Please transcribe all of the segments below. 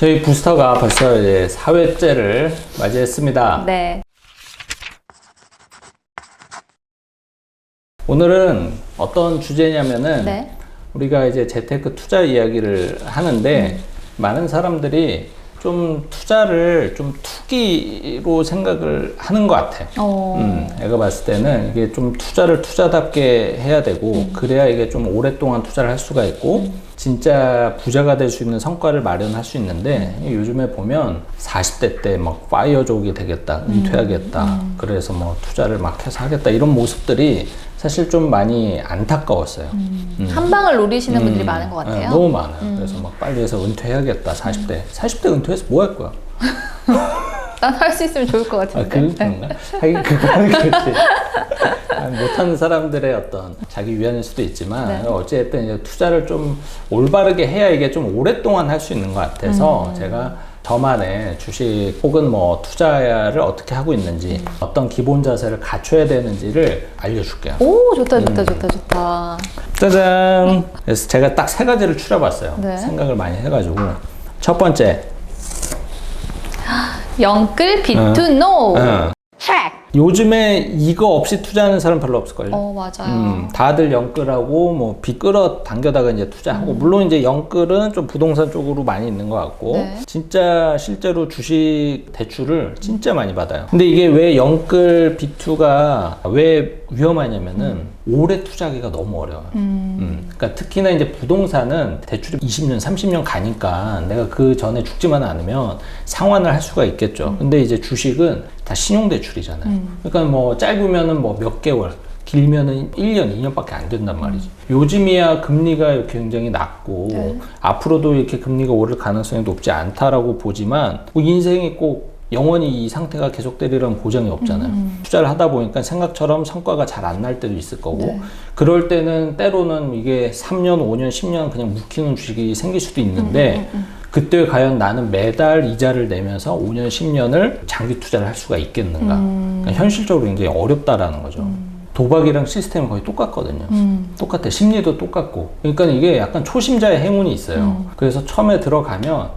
저희 부스터가 벌써 이제 4회째를 맞이했습니다. 네. 오늘은 어떤 주제냐면은 네. 우리가 이제 재테크 투자 이야기를 하는데 많은 사람들이 좀 투자를 좀 투기로 생각을 하는 것 같아. 어. 음, 내가 봤을 때는 이게 좀 투자를 투자답게 해야 되고 그래야 이게 좀 오랫동안 투자를 할 수가 있고 진짜 부자가 될 수 있는 성과를 마련할 수 있는데 요즘에 보면 40대 때 막 파이어족이 되겠다, 은퇴하겠다, 그래서 뭐 투자를 막 해서 하겠다 이런 모습들이 사실 좀 많이 안타까웠어요. 음. 한 방을 노리시는 분들이 음, 많은 것 네, 같아요. 음. 너무 많아요. 그래서 막 빨리 해서 은퇴해야겠다, 40대. 40대 은퇴해서 뭐 할 거야? 난 할 수 있으면 좋을 것 아, 같은데. 그, 그런가? 하긴 그거는 그렇지. 아, 못하는 사람들의 어떤 자기 위안일 수도 있지만, 네. 어쨌든 이제 투자를 좀 올바르게 해야 이게 좀 오랫동안 할 수 있는 것 같아서 음. 제가 저만의 주식 혹은 뭐 투자를 어떻게 하고 있는지, 음. 어떤 기본 자세를 갖춰야 되는지를 알려줄게요. 오, 좋다, 음. 좋다, 좋다, 좋다. 짜잔! 그래서 제가 딱 세 가지를 추려봤어요. 네. 생각을 많이 해가지고. 첫 번째, 영끌 비투 노. 어. 요즘에 이거 없이 투자하는 사람 별로 없을걸요? 어, 맞아요. 음, 다들 영끌하고 뭐 빚 끌어 당겨다가 이제 투자하고 물론 이제 영끌은 좀 부동산 쪽으로 많이 있는 것 같고 네. 진짜 실제로 주식 대출을 진짜 많이 받아요. 근데 이게 왜 영끌 B2가 왜 위험하냐면은 오래 투자하기가 너무 어려워요. 음, 그러니까 특히나 이제 부동산은 대출이 20년, 30년 가니까 내가 그 전에 죽지만 않으면 상환을 할 수가 있겠죠. 근데 이제 주식은 다 신용대출이잖아요. 그러니까 뭐 짧으면은 뭐 몇 개월, 길면은 1년, 2년밖에 안 된단 말이지. 요즘이야 금리가 굉장히 낮고 앞으로도 이렇게 금리가 오를 가능성이 높지 않다라고 보지만 뭐 인생이 꼭 영원히 이 상태가 계속되리라는 보장이 없잖아요. 투자를 하다 보니까 생각처럼 성과가 잘 안 날 때도 있을 거고 그럴 때는 때로는 이게 3년, 5년, 10년 그냥 묵히는 주식이 생길 수도 있는데 그때 과연 나는 매달 이자를 내면서 5년, 10년을 장기 투자를 할 수가 있겠는가? 그러니까 현실적으로 굉장히 어렵다라는 거죠. 도박이랑 시스템은 거의 똑같거든요. 똑같아. 심리도 똑같고. 그러니까 이게 약간 초심자의 행운이 있어요. 그래서 처음에 들어가면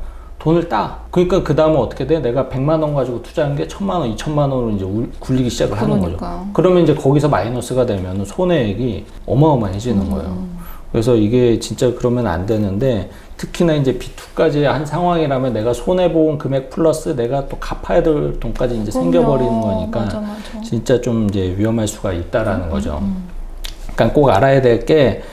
돈을 따. 그러니까 그 다음은 어떻게 돼? 내가 100만 원 가지고 투자한 게 1000만 원, 2000만 원으로 이제 울- 굴리기 시작을 하는 거죠. 그러니까요. 그러면 이제 거기서 마이너스가 되면 손해액이 어마어마해지는 거예요. 그래서 이게 진짜 그러면 안 되는데 특히나 이제 B2까지 한 상황이라면 내가 손해본 금액 플러스 내가 또 갚아야 될 돈까지 이제 생겨버리는 거니까 맞아, 맞아. 진짜 좀 이제 위험할 수가 있다라는 거죠. 그러니까 꼭 알아야 될 게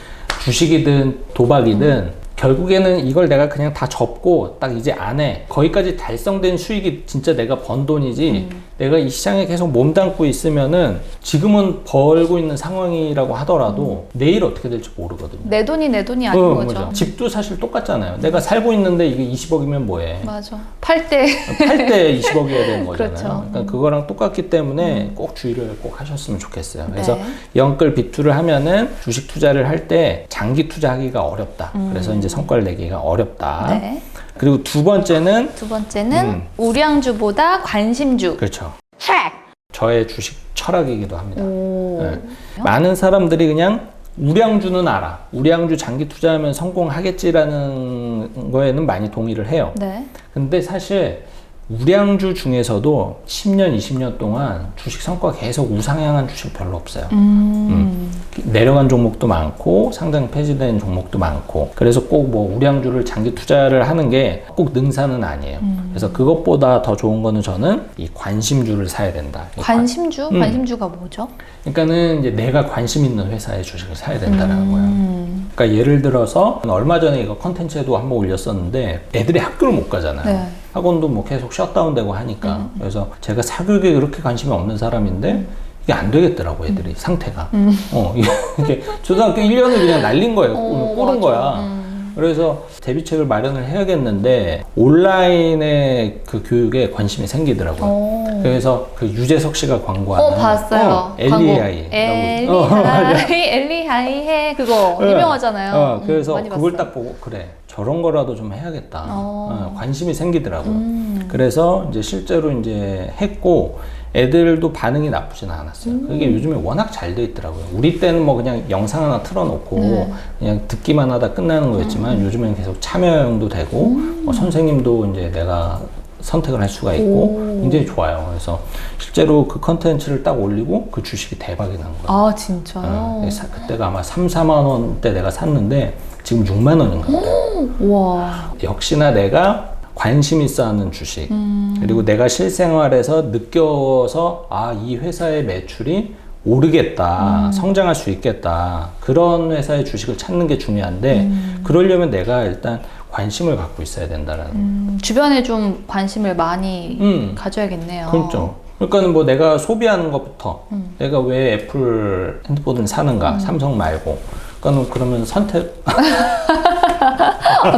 주식이든 도박이든 결국에는 이걸 내가 그냥 다 접고 딱 이제 안 해. 거기까지 달성된 수익이 진짜 내가 번 돈이지 내가 이 시장에 계속 몸담고 있으면은 지금은 벌고 있는 상황이라고 하더라도 내일 어떻게 될지 모르거든요. 내 돈이 내 돈이 아닌 어, 거죠. 맞아. 집도 사실 똑같잖아요. 내가 살고 있는데 이게 20억이면 뭐해. 맞아. 팔 때. 팔 때 20억이어야 되는 거잖아요. 그렇죠. 그러니까 그거랑 똑같기 때문에 꼭 주의를 꼭 하셨으면 좋겠어요. 그래서 네. 영끌 비투를 하면은 주식 투자를 할 때 장기 투자하기가 어렵다. 그래서 이제 성과를 내기가 어렵다. 음. 네. 그리고 두 번째는 두 번째는 음. 우량주보다 관심주. 그렇죠. 트랙. 저의 주식 철학이기도 합니다. 오. 네. 많은 사람들이 그냥 우량주는 알아. 우량주 장기 투자하면 성공하겠지라는 거에는 많이 동의를 해요. 네. 근데 사실 우량주 중에서도 10년, 20년 동안 주식 성과 계속 우상향한 주식 별로 없어요. 음. 내려간 종목도 많고 상장 폐지된 종목도 많고 그래서 꼭 뭐 우량주를 장기 투자를 하는 게 꼭 능사는 아니에요. 그래서 그것보다 더 좋은 거는 저는 이 관심주를 사야 된다. 이 관- 관심주? 음. 관심주가 뭐죠? 그러니까는 이제 내가 관심 있는 회사의 주식을 사야 된다는 거예요. 음. 그러니까 예를 들어서 얼마 전에 이거 컨텐츠에도 한번 올렸었는데 애들이 학교를 못 가잖아요. 네. 학원도 뭐 계속 셧다운되고 하니까 그래서 제가 사교육에 그렇게 관심이 없는 사람인데 이게 안 되겠더라고 애들이 상태가 어 이게 초등학교 1년을 그냥 날린 거예요 어, 꼬른 맞아. 거야 음. 그래서 대비책을 마련을 해야겠는데 온라인의 그 교육에 관심이 생기더라고요 오. 그래서 그 유재석 씨가 광고하는 어, 봤어요. 엘리아이 엘리하이. 엘리하이 해. 그거 유명하잖아요. 어, 음, 그래서 많이 그걸 봤어요. 딱 보고 그래 저런 거라도 좀 해야겠다. 어. 어, 관심이 생기더라고요. 음. 그래서 이제 실제로 이제 했고 애들도 반응이 나쁘진 않았어요. 음. 그게 요즘에 워낙 잘 돼 있더라고요. 우리 때는 뭐 그냥 영상 하나 틀어놓고 네. 그냥 듣기만 하다 끝나는 거였지만 음. 요즘엔 계속 참여형도 되고 뭐 선생님도 이제 내가 선택을 할 수가 있고 오. 굉장히 좋아요. 그래서 실제로 그 컨텐츠를 딱 올리고 그 주식이 대박이 난 거예요. 아 진짜요? 어, 사- 그때가 아마 3, 4만 원대 내가 샀는데 지금 6만 원인가 봐요. 와. 역시나 내가 관심 있어 하는 주식 음. 그리고 내가 실생활에서 느껴서 아 이 회사의 매출이 오르겠다 음. 성장할 수 있겠다 그런 회사의 주식을 찾는 게 중요한데 음. 그러려면 내가 일단 관심을 갖고 있어야 된다라는 음, 주변에 좀 관심을 많이 음. 가져야겠네요. 그렇죠. 그러니까는 뭐 내가 소비하는 것부터 음. 내가 왜 애플 핸드폰을 사는가 삼성 말고 그러니까 그러면 선택 아,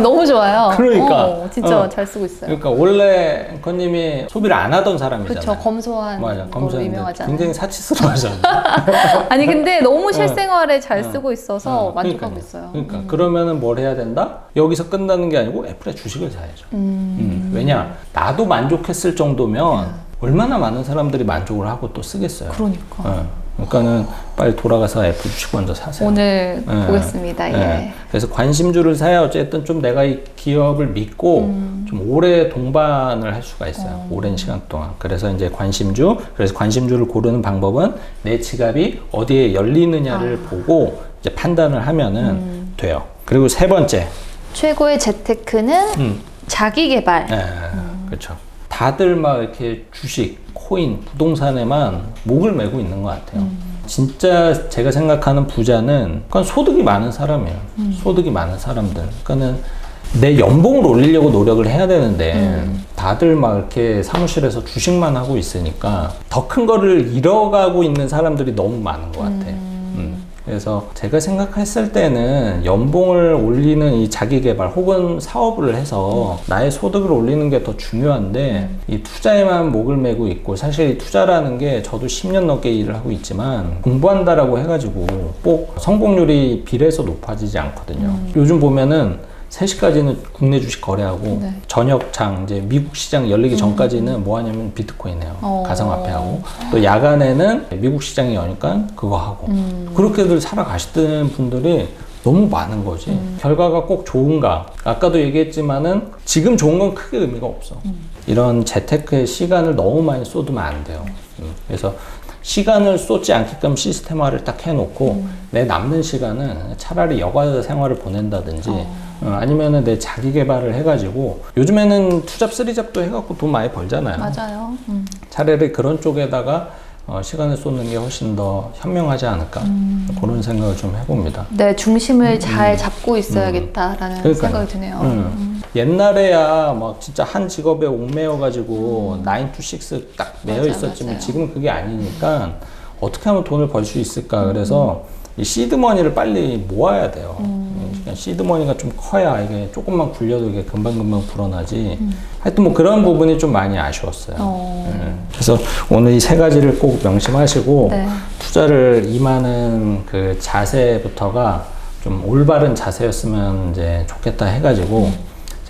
너무 좋아요. 그러니까. 어, 진짜 어. 잘 쓰고 있어요. 그러니까 원래 앵커님이 소비를 안 하던 사람이잖아요. 그렇죠. 검소한 맞아, 걸로 검사인데 유명하잖아요. 굉장히 사치스러워하잖아요. 아니 근데 너무 실생활에 잘 어. 쓰고 있어서 어, 만족하고 그러니까요. 있어요. 그러니까 그러면은 뭘 해야 된다? 여기서 끝나는 게 아니고 애플의 주식을 사야죠. 음. 음, 왜냐? 나도 만족했을 정도면 얼마나 많은 사람들이 만족을 하고 또 쓰겠어요. 그러니까 어, 그러니까는 빨리 돌아가서 애플 주식 먼저 사세요. 오늘 예. 보겠습니다. 예. 예. 그래서 관심주를 사야 어쨌든 좀 내가 이 기업을 믿고 음. 좀 오래 동반을 할 수가 있어요. 오랜 시간 동안. 그래서 이제 관심주, 그래서 관심주를 고르는 방법은 내 지갑이 어디에 열리느냐를 아. 보고 이제 판단을 하면은 음. 돼요. 그리고 세 번째, 최고의 재테크는 음, 자기 개발. 예, 그렇죠. 다들 막 이렇게 주식, 코인, 부동산에만 목을 메고 있는 것 같아요. 진짜 제가 생각하는 부자는 그건 소득이 많은 사람이에요. 소득이 많은 사람들. 그러니까는 내 연봉을 올리려고 노력을 해야 되는데 다들 막 이렇게 사무실에서 주식만 하고 있으니까 더 큰 거를 잃어가고 있는 사람들이 너무 많은 것 같아. 음. 그래서 제가 생각했을 때는 연봉을 올리는 이 자기 개발 혹은 사업을 해서 나의 소득을 올리는 게 더 중요한데 이 투자에만 목을 메고 있고 사실 이 투자라는 게 저도 10년 넘게 일을 하고 있지만 공부한다라고 해가지고 꼭 성공률이 비례해서 높아지지 않거든요. 요즘 보면은 3시까지는 국내 주식 거래하고 네. 저녁장 이제 미국 시장 열리기 전까지는 뭐 하냐면 비트코인 해요. 어. 가상화폐 하고 또 야간에는 미국 시장이 여니까 그거 하고 그렇게들 살아가시던 분들이 너무 많은 거지. 결과가 꼭 좋은가? 아까도 얘기했지만은 지금 좋은 건 크게 의미가 없어. 이런 재테크에 시간을 너무 많이 쏟으면 안 돼요. 음, 그래서 시간을 쏟지 않게끔 시스템화를 딱 해놓고 내 남는 시간은 차라리 여가 생활을 보낸다든지 어, 아니면은 내 자기 개발을 해가지고 요즘에는 투잡 쓰리잡도 해갖고 돈 많이 벌잖아요. 맞아요. 음. 차라리 그런 쪽에다가 어, 시간을 쏟는 게 훨씬 더 현명하지 않을까 그런 생각을 좀 해봅니다. 내 중심을 잘 잡고 있어야겠다라는 음. 그러니까요. 생각이 드네요. 음. 옛날에야 막 진짜 한 직업에 옥매여 가지고 9 to 6딱 매여 맞아, 있었지만. 지금 그게 아니니까 어떻게 하면 돈을 벌 수 있을까 그래서 이 시드머니를 빨리 모아야 돼요. 그러니까 시드머니가 좀 커야 이게 조금만 굴려도 이게 금방금방 불어나지. 하여튼 뭐 그런 부분이 좀 많이 아쉬웠어요. 어. 네. 그래서 오늘 이 세 가지를 꼭 명심하시고 네. 투자를 임하는 그 자세부터가 좀 올바른 자세였으면 이제 좋겠다 해가지고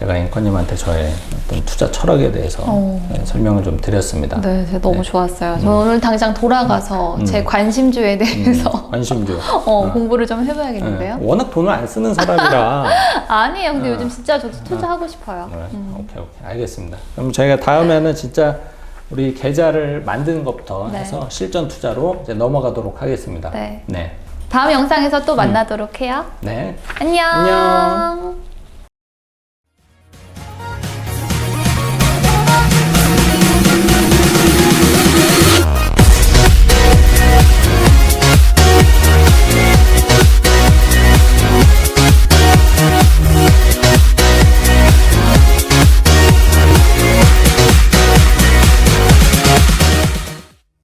제가 앵커님한테 저의 어떤 투자 철학에 대해서 어. 네, 설명을 좀 드렸습니다. 네, 제가 너무 좋았어요. 저는 오늘 당장 돌아가서 음. 제 관심주에 대해서 관심주. 어, 공부를 좀 해봐야겠는데요. 네. 워낙 돈을 안 쓰는 사람이라. 아니에요. 근데 요즘 진짜 저도 투자하고 싶어요. 네, 오케이 오케이 알겠습니다. 그럼 저희가 다음에는 진짜 우리 계좌를 만드는 것부터 네. 해서 실전 투자로 이제 넘어가도록 하겠습니다. 네. 네. 다음 영상에서 또 만나도록 해요. 네. 안녕. 안녕.